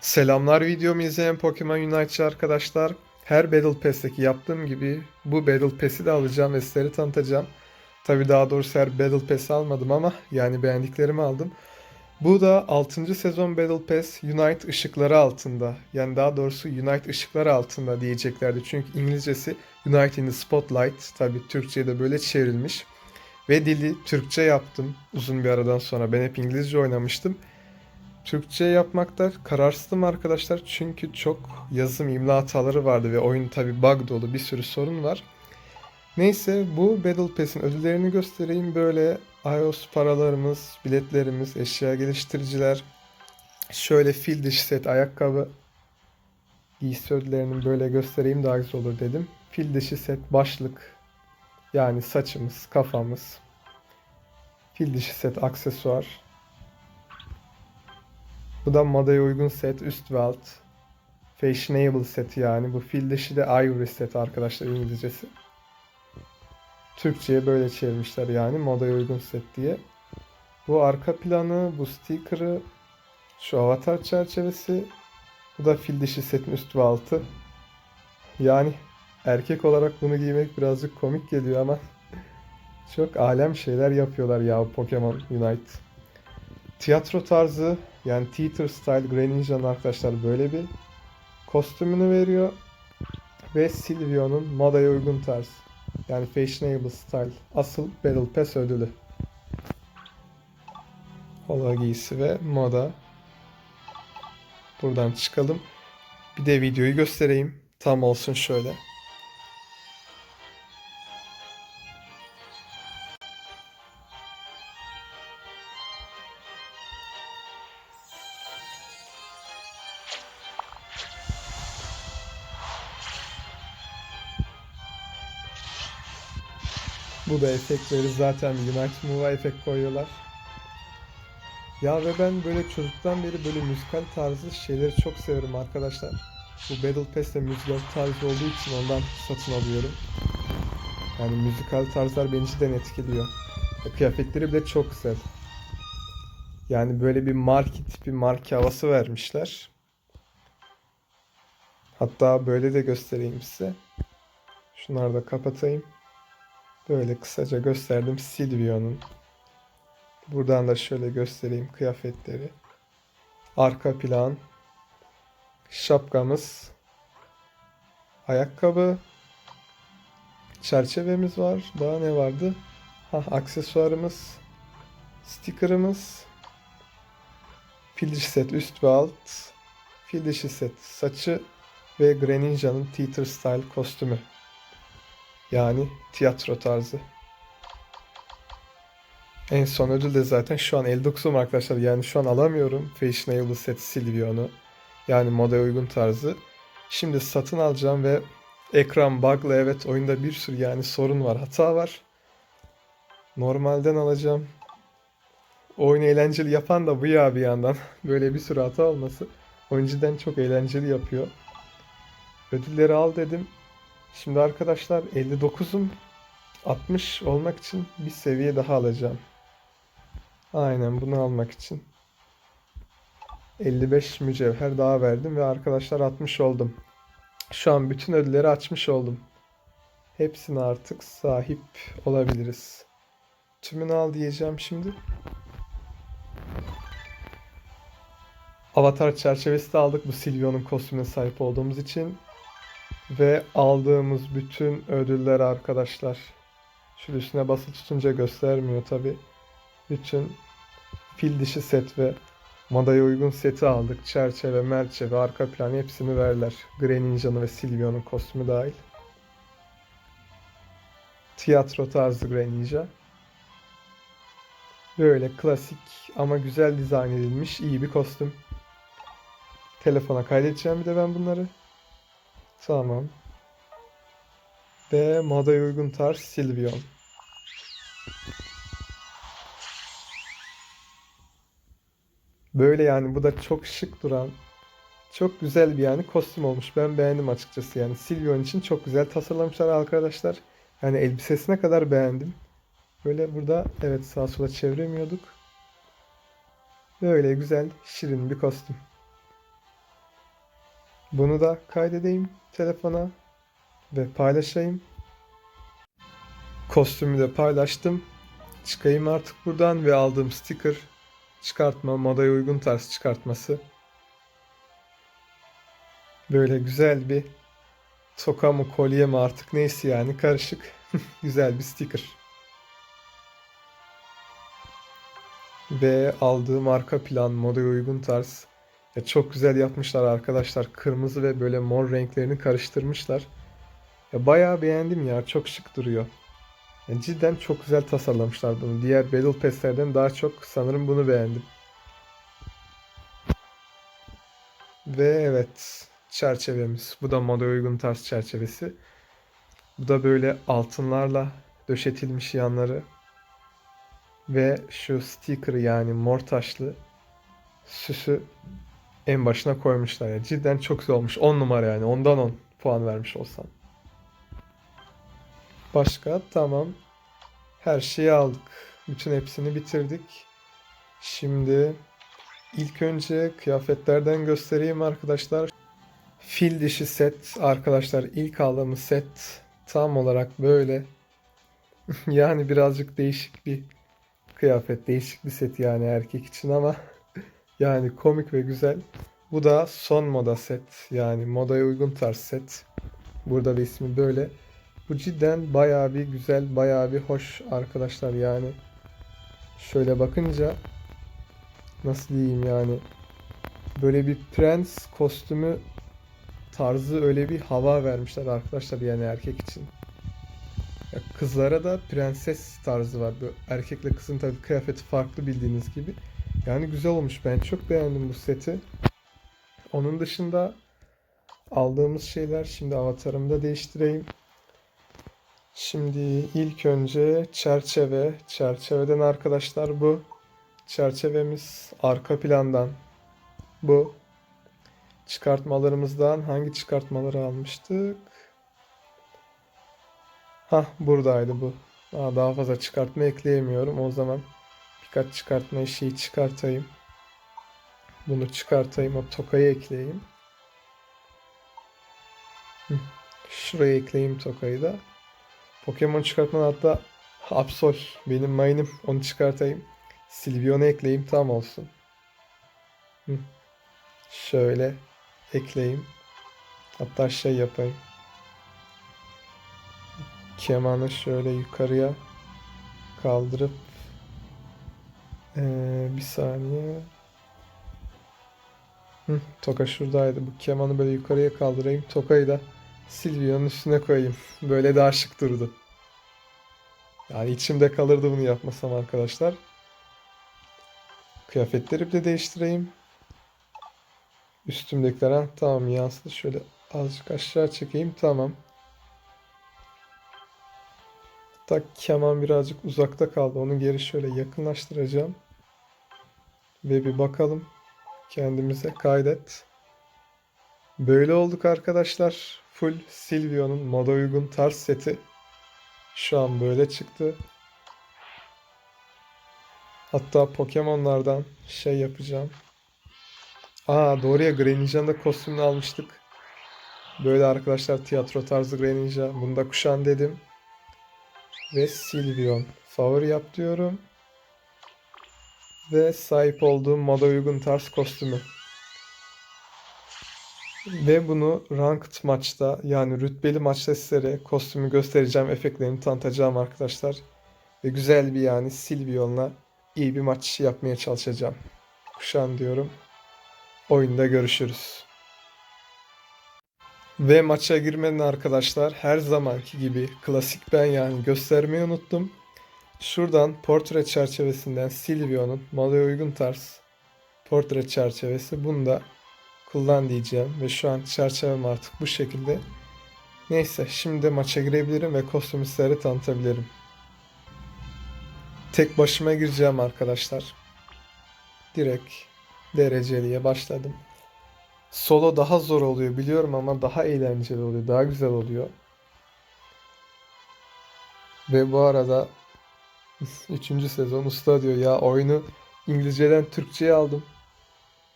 Selamlar videomu izleyen Pokemon Unite'çı arkadaşlar. Her Battle Pass'teki yaptığım gibi bu Battle Pass'i de alacağım ve sizlere tanıtacağım. Tabi daha doğrusu her Battle Pass'i almadım ama yani beğendiklerimi aldım. Bu da 6. sezon Battle Pass Unite ışıkları altında. Yani daha doğrusu Unite ışıkları altında diyeceklerdi. Çünkü İngilizcesi Unite in the Spotlight. Tabi Türkçe'ye de böyle çevrilmiş. Ve dili Türkçe yaptım uzun bir aradan sonra. Ben hep İngilizce oynamıştım. Türkçe yapmakta kararsızım arkadaşlar çünkü çok yazım imla hataları vardı ve oyun tabi bug dolu bir sürü sorun var. Neyse bu Battle Pass'in ödüllerini göstereyim. Böyle iOS paralarımız, biletlerimiz, eşya geliştiriciler, şöyle fil dişi set ayakkabı giysi ödüllerinin böyle göstereyim daha güzel olur dedim. Fil dişi set başlık yani saçımız, kafamız, fil dişi set aksesuar, bu da modaya uygun set üst ve alt. Fashionable set yani. Bu fil dişi de Ivory set arkadaşlar İngilizcesi. Türkçe'ye böyle çevirmişler yani modaya uygun set diye. Bu arka planı, bu sticker'ı, şu avatar çerçevesi. Bu da fil dişi setin üst ve altı. Yani erkek olarak bunu giymek birazcık komik geliyor ama çok alem şeyler yapıyorlar ya Pokemon Unite. Tiyatro tarzı yani theater style Greninja'nın arkadaşlar böyle bir kostümünü veriyor. Ve Silvio'nun modaya uygun tarz. Yani fashionable style. Asıl Battle Pass ödülü. Holo giysi ve moda. Buradan çıkalım. Bir de videoyu göstereyim. Tam olsun şöyle. Bu da efektleri zaten Unite Move'a efekt koyuyorlar. Ya ve ben böyle çocuktan beri böyle müzikal tarzı şeyleri çok severim arkadaşlar. Bu Battle Pass de müzikal tarzı olduğu için ondan satın alıyorum. Yani müzikal tarzlar beni cidden etkiliyor. Ve kıyafetleri bile çok güzel. Yani böyle bir market, bir marka havası vermişler. Hatta böyle de göstereyim size. Şunları da kapatayım. Böyle kısaca gösterdim Silvio'nun. Buradan da şöyle göstereyim kıyafetleri. Arka plan. Şapkamız. Ayakkabı. Çerçevemiz var. Daha ne vardı? Ha, aksesuarımız. Sticker'ımız. Fil dişi set üst ve alt. Fil dişi set saçı ve Greninja'nın Theater Style kostümü. Yani tiyatro tarzı. En son ödül de zaten şu an 59'um arkadaşlar. Yani şu an alamıyorum. Fashionable set Silvio'nu. Yani moda uygun tarzı. Şimdi satın alacağım ve ekran bug'lı evet oyunda bir sürü yani sorun var. Hata var. Normalden alacağım. Oyunu eğlenceli yapan da bu ya bir yandan. Böyle bir sürü hata olması. Oyuncudan çok eğlenceli yapıyor. Ödülleri al dedim. Şimdi arkadaşlar 59'um 60 olmak için bir seviye daha alacağım. Aynen bunu almak için. 55 mücevher daha verdim ve arkadaşlar 60 oldum. Şu an bütün ödülleri açmış oldum. Hepsine artık sahip olabiliriz. Tümünü al diyeceğim şimdi. Avatar çerçevesi de aldık bu Silvio'nun kostümüne sahip olduğumuz için. Ve aldığımız bütün ödüller arkadaşlar. Şu üstüne basılı tutunca göstermiyor tabi. Bütün fil dişi set ve modaya uygun seti aldık. Çerçeve, merçeve, arka plan hepsini verler. Greninja'nın ve Silvio'nun kostümü dahil. Tiyatro tarzı Greninja. Böyle klasik ama güzel dizayn edilmiş iyi bir kostüm. Telefona kaydedeceğim bir de ben bunları. Tamam. Ve modaya uygun tarz Silvion. Böyle yani bu da çok şık duran çok güzel bir yani kostüm olmuş. Ben beğendim açıkçası yani. Silvion için çok güzel tasarlamışlar arkadaşlar. Yani elbisesine kadar beğendim. Böyle burada evet sağa sola çeviremiyorduk. Böyle güzel şirin bir kostüm. Bunu da kaydedeyim telefona ve paylaşayım. Kostümü de paylaştım. Çıkayım artık buradan ve aldığım sticker çıkartma, modaya uygun tarz çıkartması. Böyle güzel bir toka mı kolye mi artık neyse yani karışık güzel bir sticker. Ve aldığım arka plan modaya uygun tarz. Ya çok güzel yapmışlar arkadaşlar. Kırmızı ve böyle mor renklerini karıştırmışlar. Ya bayağı beğendim ya. Çok şık duruyor. Ya cidden çok güzel tasarlamışlar bunu. Diğer Battle Pass'lerden daha çok sanırım bunu beğendim. Ve evet çerçevemiz. Bu da moda uygun tarz çerçevesi. Bu da böyle altınlarla döşetilmiş yanları. Ve şu sticker yani mor taşlı süsü en başına koymuşlar ya. Cidden çok güzel olmuş. 10 numara yani. Ondan 10 puan vermiş olsam. Başka tamam. Her şeyi aldık. Bütün hepsini bitirdik. Şimdi ilk önce kıyafetlerden göstereyim arkadaşlar. Fil dişi set arkadaşlar ilk aldığımız set tam olarak böyle. yani birazcık değişik bir kıyafet, değişik bir set yani erkek için ama yani komik ve güzel. Bu da son moda set. Yani modaya uygun tarz set. Burada da ismi böyle. Bu cidden bayağı bir güzel, bayağı bir hoş arkadaşlar yani. Şöyle bakınca nasıl diyeyim yani böyle bir prens kostümü tarzı öyle bir hava vermişler arkadaşlar yani erkek için. Ya kızlara da prenses tarzı var. Böyle erkekle kızın tabii kıyafeti farklı bildiğiniz gibi. Yani güzel olmuş. Ben çok beğendim bu seti. Onun dışında aldığımız şeyler şimdi avatarımı da değiştireyim. Şimdi ilk önce çerçeve. Çerçeveden arkadaşlar bu. Çerçevemiz arka plandan. Bu. Çıkartmalarımızdan hangi çıkartmaları almıştık? Ha buradaydı bu. Aa, daha fazla çıkartma ekleyemiyorum. O zaman birkaç çıkartma şeyi çıkartayım. Bunu çıkartayım. O tokayı ekleyeyim. Şuraya ekleyeyim tokayı da. Pokemon çıkartmanın hatta Absol benim main'im. Onu çıkartayım. Silvion'u ekleyeyim tam olsun. Şöyle ekleyeyim. Hatta şey yapayım. Kemanı şöyle yukarıya kaldırıp ee, bir saniye. Hı, toka şuradaydı. Bu kemanı böyle yukarıya kaldırayım. Tokayı da Silvio'nun üstüne koyayım. Böyle daha şık durdu. Yani içimde kalırdı bunu yapmasam arkadaşlar. Kıyafetleri de değiştireyim. Üstümdekiler tamam yansıdı. Şöyle azıcık aşağı çekeyim. Tamam. Hatta keman birazcık uzakta kaldı. Onu geri şöyle yakınlaştıracağım. Ve bir bakalım. Kendimize kaydet. Böyle olduk arkadaşlar. Full Silvio'nun moda uygun tarz seti. Şu an böyle çıktı. Hatta Pokemon'lardan şey yapacağım. Aa doğru ya Greninja'nın da kostümünü almıştık. Böyle arkadaşlar tiyatro tarzı Greninja. Bunu da kuşan dedim. Ve Silvion. Favori yap diyorum. Ve sahip olduğum moda uygun tarz kostümü. Ve bunu ranked maçta yani rütbeli maçta sizlere kostümü göstereceğim, efektlerini tanıtacağım arkadaşlar. Ve güzel bir yani Silvion'la iyi bir maç yapmaya çalışacağım. Kuşan diyorum. Oyunda görüşürüz. Ve maça girmeden arkadaşlar her zamanki gibi klasik ben yani göstermeyi unuttum. Şuradan portre çerçevesinden Silvio'nun modaya uygun tarz portre çerçevesi. Bunu da kullan diyeceğim ve şu an çerçevem artık bu şekilde. Neyse şimdi maça girebilirim ve kostümü tanıtabilirim. Tek başıma gireceğim arkadaşlar. Direkt dereceliye başladım. Solo daha zor oluyor biliyorum ama daha eğlenceli oluyor, daha güzel oluyor. Ve bu arada 3. sezon usta diyor ya oyunu İngilizceden Türkçe'ye aldım.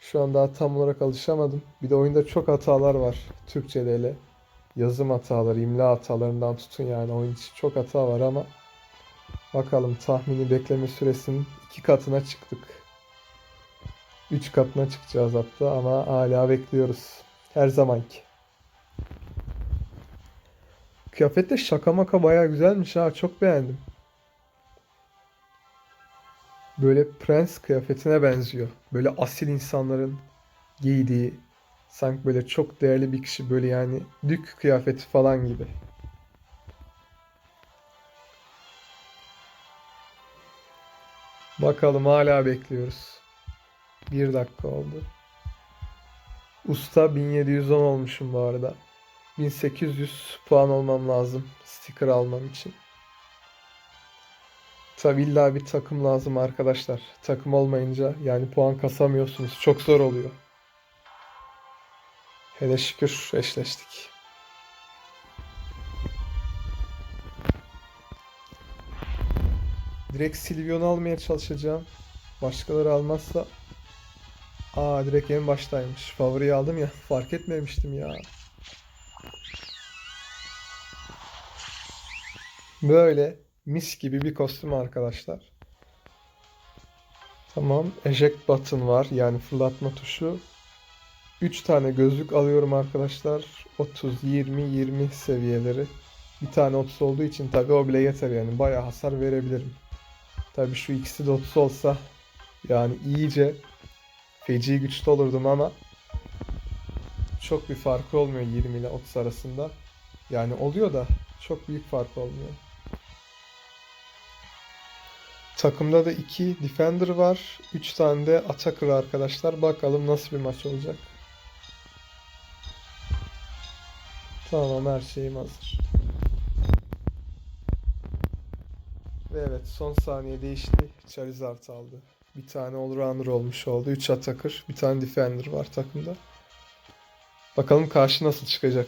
Şu an daha tam olarak alışamadım. Bir de oyunda çok hatalar var. Türkçe'de hele. Yazım hataları, imla hatalarından tutun yani oyun içi çok hata var ama bakalım tahmini bekleme süresinin iki katına çıktık. Üç katına çıkacağız hatta ama hala bekliyoruz. Her zamanki. Kıyafet de şaka maka baya güzelmiş ha. Çok beğendim. Böyle prens kıyafetine benziyor. Böyle asil insanların giydiği sanki böyle çok değerli bir kişi böyle yani dük kıyafeti falan gibi. Bakalım hala bekliyoruz. Bir dakika oldu. Usta 1710 olmuşum bu arada. 1800 puan olmam lazım sticker almam için. Tabi illa bir takım lazım arkadaşlar. Takım olmayınca yani puan kasamıyorsunuz. Çok zor oluyor. Hele şükür eşleştik. Direkt Silvion'u almaya çalışacağım. Başkaları almazsa Aa direkt en baştaymış. Favoriyi aldım ya. Fark etmemiştim ya. Böyle mis gibi bir kostüm arkadaşlar. Tamam. Eject button var. Yani fırlatma tuşu. 3 tane gözlük alıyorum arkadaşlar. 30, 20, 20 seviyeleri. Bir tane 30 olduğu için tabii o bile yeter yani. Bayağı hasar verebilirim. Tabii şu ikisi de 30 olsa yani iyice feci güçlü olurdum ama çok bir farkı olmuyor 20 ile 30 arasında. Yani oluyor da çok büyük fark olmuyor. Takımda da 2 defender var. 3 tane de attacker arkadaşlar. Bakalım nasıl bir maç olacak. Tamam her şeyim hazır. Ve evet son saniye değişti. Charizard aldı. Bir tane all-rounder olmuş oldu. 3 attacker. Bir tane defender var takımda. Bakalım karşı nasıl çıkacak.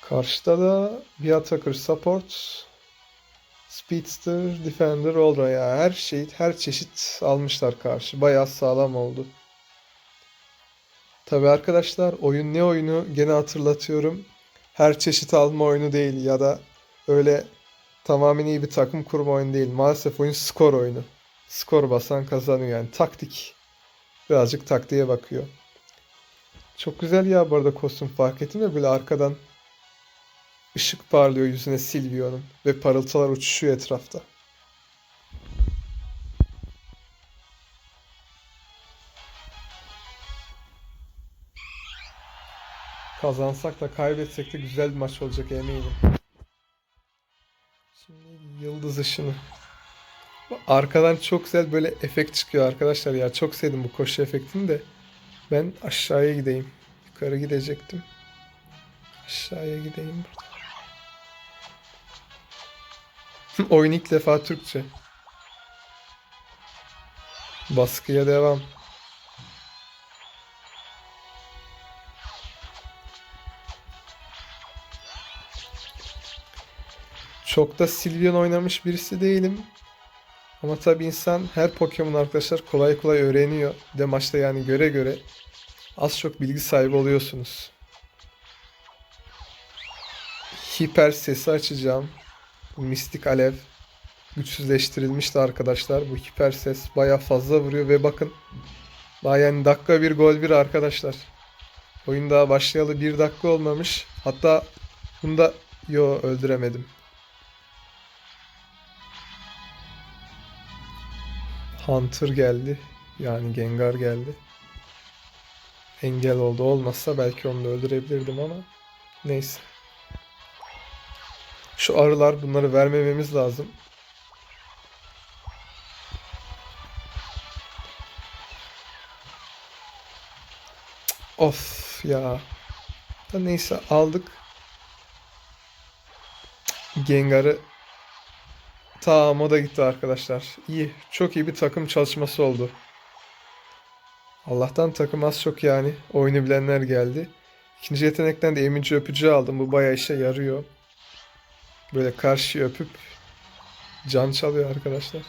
Karşıda da bir attacker support. Speedster, Defender, Oldra ya her şey, her çeşit almışlar karşı. Bayağı sağlam oldu. Tabi arkadaşlar oyun ne oyunu gene hatırlatıyorum. Her çeşit alma oyunu değil ya da öyle tamamen iyi bir takım kurma oyunu değil. Maalesef oyun skor oyunu. Skor basan kazanıyor yani taktik. Birazcık taktiğe bakıyor. Çok güzel ya bu arada kostüm fark ettin mi? Böyle arkadan ışık parlıyor yüzüne Silvio'nun ve parıltılar uçuşuyor etrafta. Kazansak da kaybetsek de güzel bir maç olacak eminim. Şimdi yıldız ışını. Arkadan çok güzel böyle efekt çıkıyor arkadaşlar ya. Çok sevdim bu koşu efektini de. Ben aşağıya gideyim. Yukarı gidecektim. Aşağıya gideyim burada. Oyun ilk defa Türkçe. Baskıya devam. Çok da Sylveon oynamış birisi değilim. Ama tabi insan her Pokemon arkadaşlar kolay kolay öğreniyor. Bir yani göre göre az çok bilgi sahibi oluyorsunuz. Hiper sesi açacağım. Bu mistik alev güçsüzleştirilmişti arkadaşlar. Bu hiper ses baya fazla vuruyor ve bakın daha yani dakika bir gol bir arkadaşlar. Oyun daha başlayalı bir dakika olmamış. Hatta bunda yo öldüremedim. Hunter geldi. Yani Gengar geldi. Engel oldu. Olmazsa belki onu da öldürebilirdim ama neyse. Şu arılar bunları vermememiz lazım. Of ya. Da neyse aldık. Gengar'ı Tamam o da gitti arkadaşlar. İyi. Çok iyi bir takım çalışması oldu. Allah'tan takım az çok yani. Oyunu bilenler geldi. İkinci yetenekten de emici öpücü aldım. Bu bayağı işe yarıyor. Böyle karşı öpüp can çalıyor arkadaşlar.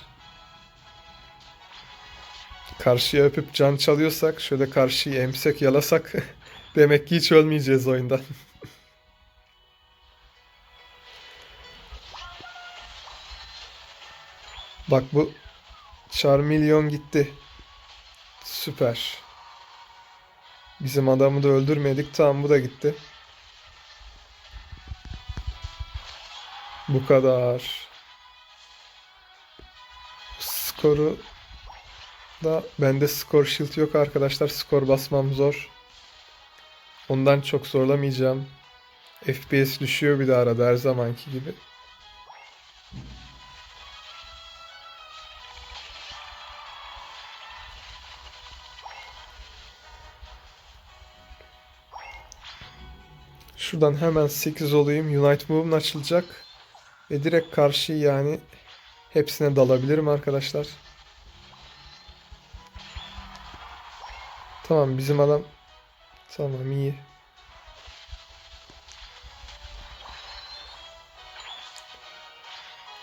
Karşıya öpüp can çalıyorsak, şöyle karşıyı emsek yalasak demek ki hiç ölmeyeceğiz oyunda. Bak bu Charmeleon gitti. Süper. Bizim adamı da öldürmedik. Tamam bu da gitti. Bu kadar. Skoru da bende skor shield yok arkadaşlar. Skor basmam zor. Ondan çok zorlamayacağım. FPS düşüyor bir de arada her zamanki gibi. Şuradan hemen 8 olayım. Unite Move'um açılacak. Ve direkt karşı yani hepsine dalabilirim arkadaşlar. Tamam bizim adam tamam iyi.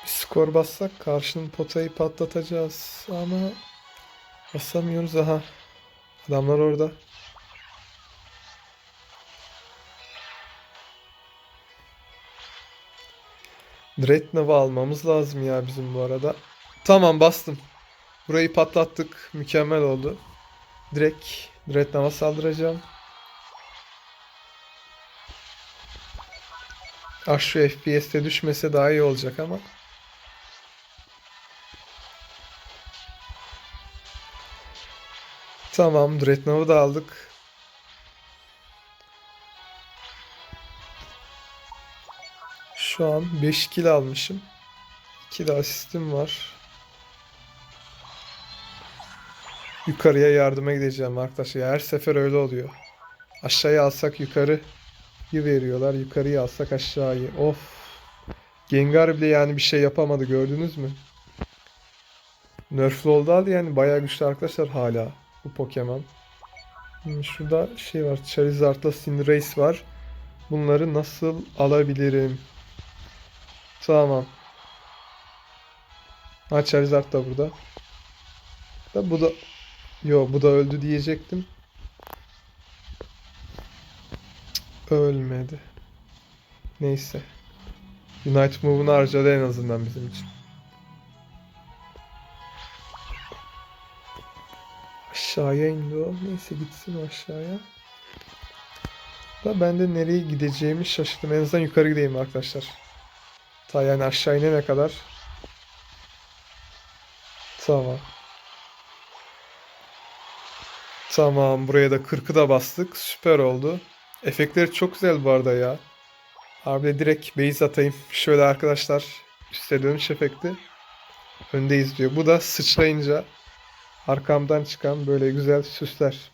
Bir skor bassak karşının potayı patlatacağız ama basamıyoruz aha. Adamlar orada. Dreadnough'u almamız lazım ya bizim bu arada. Tamam bastım. Burayı patlattık. Mükemmel oldu. Direkt Dreadnough'a saldıracağım. Ah şu FPS'te düşmese daha iyi olacak ama. Tamam Dreadnough'u da aldık. Şu an 5 kill almışım. 2 de asistim var. Yukarıya yardıma gideceğim arkadaşlar. Her sefer öyle oluyor. Aşağıya alsak yukarı veriyorlar. Yukarıya alsak aşağıyı. Of. Gengar bile yani bir şey yapamadı gördünüz mü? Nerf'lü oldu halde yani bayağı güçlü arkadaşlar hala bu Pokemon. Hmm, Şurada şey var. Charizard'la Cinderace var. Bunları nasıl alabilirim? Tamam. Ha Charizard da burada. Da bu da Yo bu da öldü diyecektim. Ölmedi. Neyse. Unite Move'unu harcadı en azından bizim için. Aşağıya indi o. Neyse gitsin aşağıya. Da ben de nereye gideceğimi şaşırdım. En azından yukarı gideyim arkadaşlar. Ta yani aşağı inene kadar. Tamam. Tamam buraya da 40'ı da bastık. Süper oldu. Efektleri çok güzel bu arada ya. Abi de direkt base atayım. Şöyle arkadaşlar. Üste dönüş efekti. Öndeyiz diyor. Bu da sıçrayınca arkamdan çıkan böyle güzel süsler.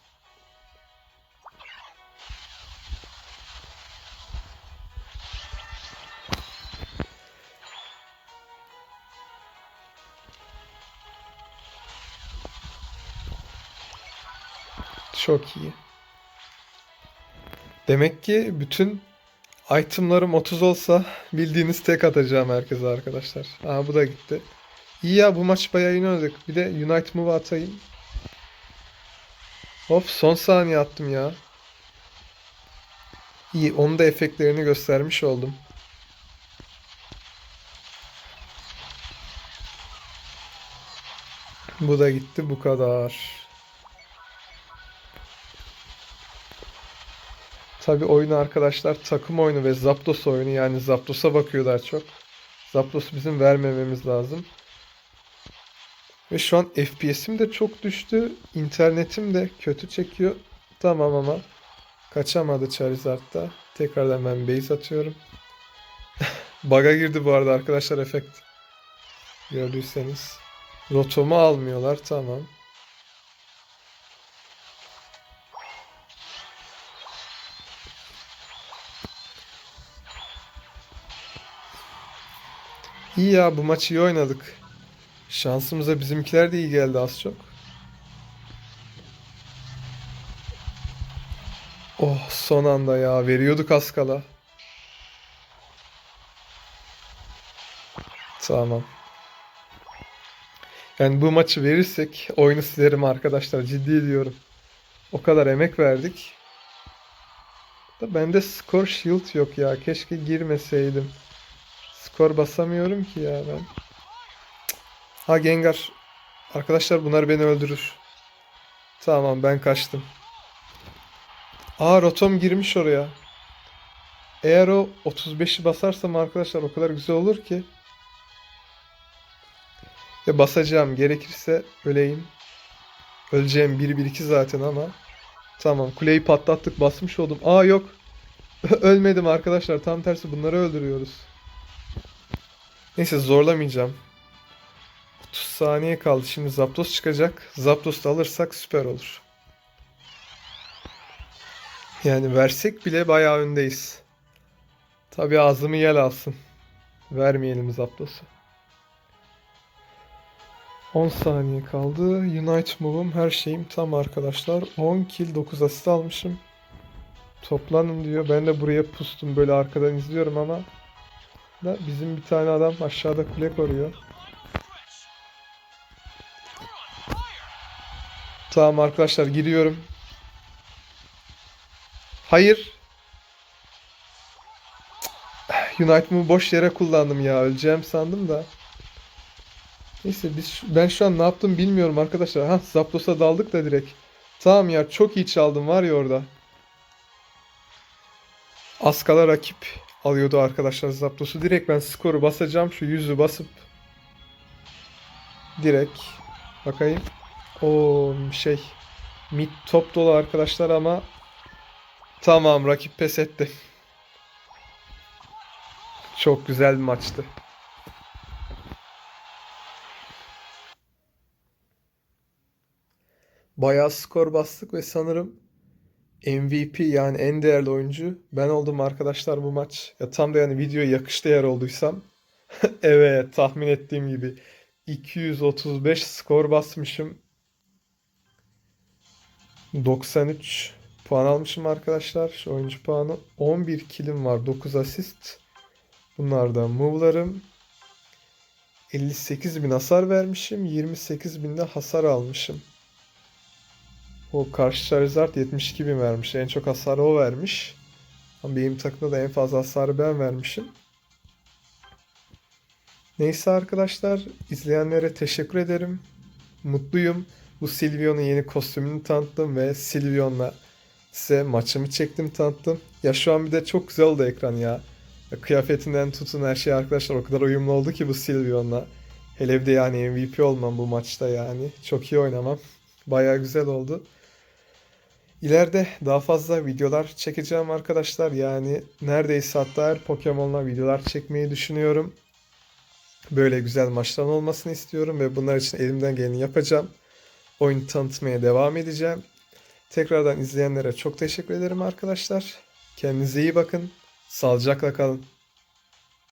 Çok iyi. Demek ki bütün itemlarım 30 olsa bildiğiniz tek atacağım herkese arkadaşlar. Aha bu da gitti. İyi ya bu maç bayağı iyi oynadık. Bir de Unite Move atayım. Of son saniye attım ya. İyi onun da efektlerini göstermiş oldum. Bu da gitti bu kadar. Tabii oyunu arkadaşlar takım oyunu ve Zapdos oyunu yani Zapdos'a bakıyorlar çok. Zapdos bizim vermememiz lazım. Ve şu an FPS'im de çok düştü. İnternetim de kötü çekiyor. Tamam ama kaçamadı Charizard'da. Tekrardan ben base atıyorum. Bug'a girdi bu arada arkadaşlar efekt. Gördüyseniz. Rotomu almıyorlar tamam. İyi ya bu maçı iyi oynadık. Şansımıza bizimkiler de iyi geldi az çok. Oh son anda ya veriyorduk az kala. Tamam. Yani bu maçı verirsek oyunu silerim arkadaşlar. Ciddi diyorum. O kadar emek verdik. Da bende skor shield yok ya. Keşke girmeseydim. Skor basamıyorum ki ya ben. Ha Gengar. Arkadaşlar bunlar beni öldürür. Tamam ben kaçtım. Aa Rotom girmiş oraya. Eğer o 35'i basarsam arkadaşlar o kadar güzel olur ki. Ve basacağım. Gerekirse öleyim. Öleceğim 1-1-2 zaten ama. Tamam kuleyi patlattık basmış oldum. Aa yok. Ölmedim arkadaşlar. Tam tersi bunları öldürüyoruz. Neyse zorlamayacağım. 30 saniye kaldı. Şimdi Zapdos çıkacak. Zapdos da alırsak süper olur. Yani versek bile bayağı öndeyiz. Tabii ağzımı yel alsın. Vermeyelim Zapdos'u. 10 saniye kaldı. Unite move'um her şeyim tam arkadaşlar. 10 kill 9 asist almışım. Toplanın diyor. Ben de buraya pustum böyle arkadan izliyorum ama da bizim bir tane adam aşağıda kule koruyor. Tamam arkadaşlar giriyorum. Hayır. Unite move'u boş yere kullandım ya. Öleceğim sandım da. Neyse biz ben şu an ne yaptım bilmiyorum arkadaşlar. Ha Zapdos'a daldık da direkt. Tamam ya çok iyi çaldım var ya orada. Az kala rakip alıyordu arkadaşlar Zapdos'u. Direkt ben skoru basacağım. Şu yüzü basıp direkt bakayım. O şey mid top dolu arkadaşlar ama tamam rakip pes etti. Çok güzel bir maçtı. Bayağı skor bastık ve sanırım MVP yani en değerli oyuncu ben oldum arkadaşlar bu maç. Ya tam da yani videoya yakıştı eğer olduysam. Evet tahmin ettiğim gibi 235 skor basmışım. 93 puan almışım arkadaşlar. Şu oyuncu puanı 11 kilim var 9 asist. Bunlar da move'larım. 58 bin hasar vermişim. 28 binde hasar almışım. O karşı Charizard 72 bin vermiş. En çok hasarı o vermiş. Ama benim takımda da en fazla hasarı ben vermişim. Neyse arkadaşlar, izleyenlere teşekkür ederim. Mutluyum. Bu Silvion'un yeni kostümünü tanıttım ve Silvion'la size maçımı çektim tanıttım. Ya şu an bir de çok güzel oldu ekran ya. ya kıyafetinden tutun her şey arkadaşlar o kadar uyumlu oldu ki bu Silvion'la. Hele bir de yani MVP olmam bu maçta yani. Çok iyi oynamam. Bayağı güzel oldu. İleride daha fazla videolar çekeceğim arkadaşlar. Yani neredeyse hatta her Pokemon'la videolar çekmeyi düşünüyorum. Böyle güzel maçların olmasını istiyorum ve bunlar için elimden geleni yapacağım. Oyun tanıtmaya devam edeceğim. Tekrardan izleyenlere çok teşekkür ederim arkadaşlar. Kendinize iyi bakın. Sağlıcakla kalın.